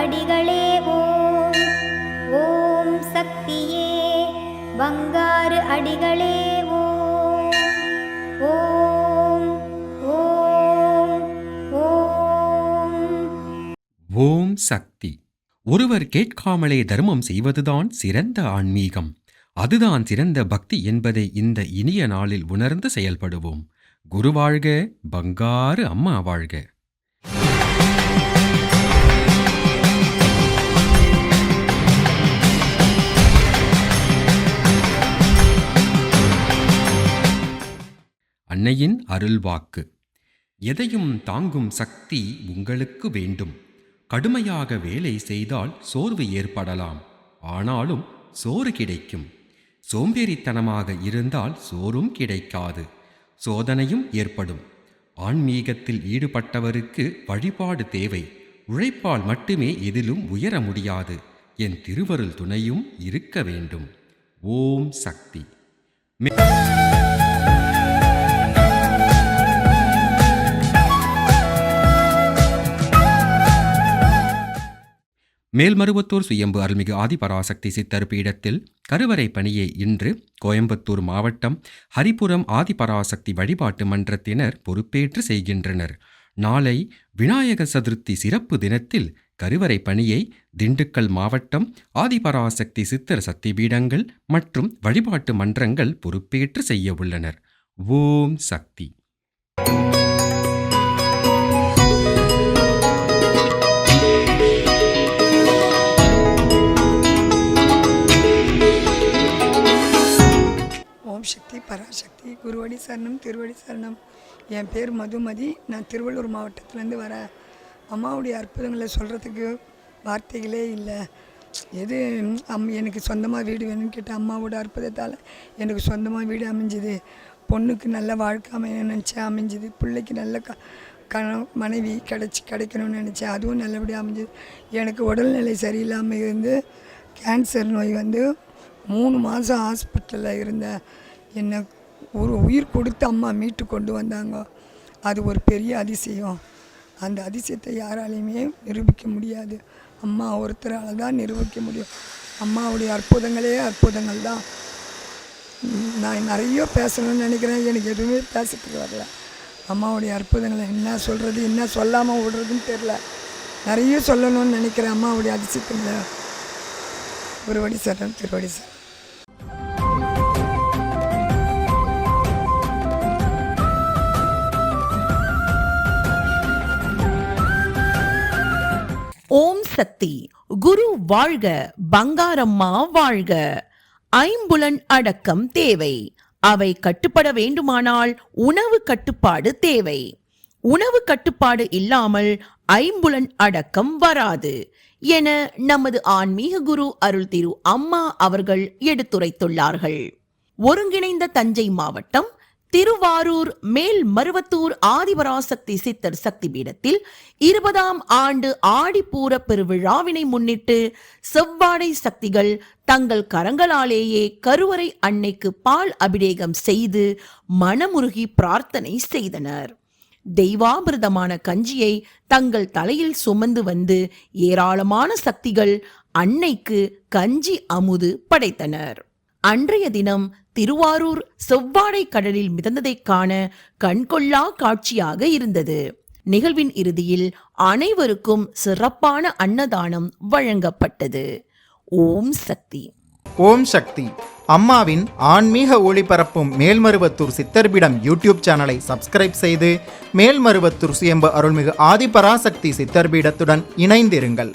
அடிகளே ஓம். ஓம் சக்தியே. வங்காறு அடிகளே ஓம். ஓம் ஓம் ஓம். ஓம் சக்தி. ஒருவர் கேட்காமலே தர்மம் செய்வதுதான் சிறந்த ஆன்மீகம். அதுதான் சிறந்த பக்தி என்பதை இந்த இனிய நாளில் உணர்ந்து செயல்படுவோம். குரு வாழ்க பங்காரு அம்மா வாழ்க. அன்னையின் அருள்வாக்கு. எதையும் தாங்கும் சக்தி உங்களுக்கு வேண்டும். கடுமையாக வேலை செய்தால் சோர்வு ஏற்படலாம். ஆனாலும் சோறு கிடைக்கும். சோம்பேறித்தனமாக இருந்தால் சோறும் கிடைக்காது. சோதனையும் ஏற்படும். ஆன்மீகத்தில் ஈடுபட்டவருக்கு வழிபாடு தேவை. உழைப்பால் மட்டுமே எதிலும் உயர முடியாது. என் திருவருள் துணையும் இருக்க வேண்டும். ஓம் சக்தி. மேல்மருவத்தூர் சுயம்பு அருள்மிகு ஆதிபராசக்தி சித்தர் பீடத்தில் கருவறை பணியை இன்று கோயம்புத்தூர் மாவட்டம் ஹரிபுரம் ஆதிபராசக்தி வழிபாட்டு மன்றத்தினர் பொறுப்பேற்று செய்கின்றனர். நாளை விநாயக சதுர்த்தி சிறப்பு தினத்தில் கருவறை பணியை திண்டுக்கல் மாவட்டம் ஆதிபராசக்தி சித்தர் சக்தி பீடங்கள் மற்றும் வழிபாட்டு மன்றங்கள் பொறுப்பேற்று செய்ய உள்ளனர். ஓம் சக்தி. ஓம் பராசக்தி குருவடி சரணம் திருவடி சரணம். என் பேர் மதுமதி. நான் திருவள்ளூர் மாவட்டத்திலேருந்து வரேன். அம்மாவுடைய அற்புதங்களை சொல்கிறதுக்கு வார்த்தைகளே இல்லை. எது அம் எனக்கு சொந்தமாக வீடு வேணும்னு கேட்டால் அம்மாவோட அற்புதத்தால் எனக்கு சொந்தமாக வீடு அமைஞ்சுது. பொண்ணுக்கு நல்ல வாழ்க்கை அமையணும்னு நினச்சேன் அமைஞ்சுது. பிள்ளைக்கு நல்ல க கண மனைவி கிடச்சி கிடைக்கணும்னு நினச்சேன் அதுவும் நல்லபடியாக அமைஞ்சுது. எனக்கு உடல்நிலை சரியில்லாமல் இருந்து கேன்சர் நோய் வந்து மூணு மாதம் ஹாஸ்பிட்டலில் இருந்தேன். என்னை ஒரு உயிர் கொடுத்து அம்மா மீட்டு கொண்டு வந்தாங்க. அது ஒரு பெரிய அதிசயம். அந்த அதிசயத்தை யாராலையுமே நிரூபிக்க முடியாது. அம்மா ஒருத்தரால் தான் நிரூபிக்க முடியும். அம்மாவுடைய அற்புதங்களே அற்புதங்கள் தான். நான் நிறைய பேசணும்னு நினைக்கிறேன். எனக்கு எதுவுமே பேசிட்டு வரல. அம்மாவுடைய அற்புதங்களை என்ன சொல்கிறது என்ன சொல்லாமல் விடுறதுன்னு தெரில நிறைய சொல்லணும்னு நினைக்கிறேன் அம்மாவுடைய அதிசயத்தில். ஒரு வடி சரணம் திருவடி சரணம் சக்தி. குரு வாழ்க பங்காரம்மா வாழ்க. ஐம்புலன் அடக்கம் தேவை. அவை கட்டுப்பட வேண்டுமானால் உணவு கட்டுப்பாடு தேவை. உணவு கட்டுப்பாடு இல்லாமல் ஐம்புலன் அடக்கம் வராது என நமது ஆன்மீக குரு அருள் திரு அம்மா அவர்கள் எடுத்துரைத்துள்ளார்கள். ஒருங்கிணைந்த தஞ்சை மாவட்டம் திருவாரூர் மேல் மருவத்தூர் ஆதிபராசக்தி சித்தர் சக்தி பீடத்தில் இருபதாம் ஆண்டு ஆடிப்பூர பெருவிழாவினை முன்னிட்டு செவ்வாடை சக்திகள் தங்கள் கரங்களாலேயே கருவறை அன்னைக்கு பால் அபிஷேகம் செய்து மனமுருகி பிரார்த்தனை செய்தனர். தெய்வாமிர்தமான கஞ்சியை தங்கள் தலையில் சுமந்து வந்து ஏராளமான சக்திகள் அன்னைக்கு கஞ்சி அமுது படைத்தனர். அன்றைய தினம் திருவாரூர் செவ்வாடை கடலில் மிதந்ததைக் காண கண்கொள்ளா காட்சியாக இருந்தது. நிகழ்வின் இறுதியில் அனைவருக்கும் சிறப்பான அன்னதானம் வழங்கப்பட்டது. ஓம் சக்தி. ஓம் சக்தி. அம்மாவின் ஆன்மீக ஒளிபரப்பும் மேல்மருவத்தூர் சித்தர்பிடம் யூடியூப் சேனலை சப்ஸ்கிரைப் செய்து மேல்மருவத்தூர் சுயம்பு அருள்மிகு ஆதிபராசக்தி சித்தர்பீடத்துடன் இணைந்திருங்கள்.